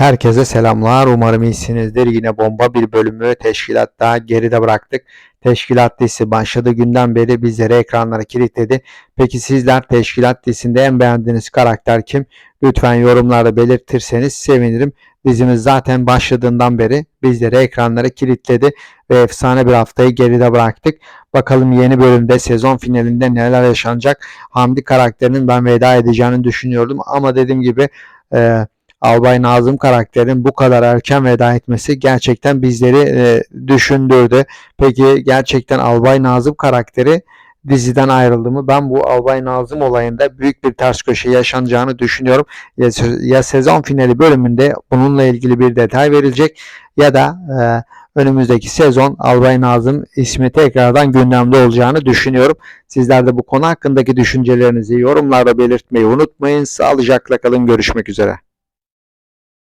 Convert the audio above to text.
Herkese selamlar. Umarım iyisinizdir. Yine bomba bir bölümü teşkilatta geride bıraktık. Teşkilat dizisi başladığı günden beri bizleri ekranlara kilitledi. Peki sizler Teşkilat dizisinde en beğendiğiniz karakter kim? Lütfen yorumlarda belirtirseniz sevinirim. Dizimiz zaten başladığından beri bizleri ekranlara kilitledi ve efsane bir haftayı geride bıraktık. Bakalım yeni bölümde sezon finalinde neler yaşanacak? Hamdi karakterinin ben veda edeceğini düşünüyordum ama dediğim gibi e, Albay Nazım karakterin bu kadar erken veda etmesi gerçekten bizleri e, düşündürdü. Peki gerçekten Albay Nazım karakteri diziden ayrıldı mı? Ben bu Albay Nazım olayında büyük bir ters köşe yaşanacağını düşünüyorum. Ya, ya sezon finali bölümünde bununla ilgili bir detay verilecek ya da e, önümüzdeki sezon Albay Nazım ismi tekrardan gündemde olacağını düşünüyorum. Sizler de bu konu hakkındaki düşüncelerinizi yorumlarda belirtmeyi unutmayın. Sağlıcakla kalın. Görüşmek üzere.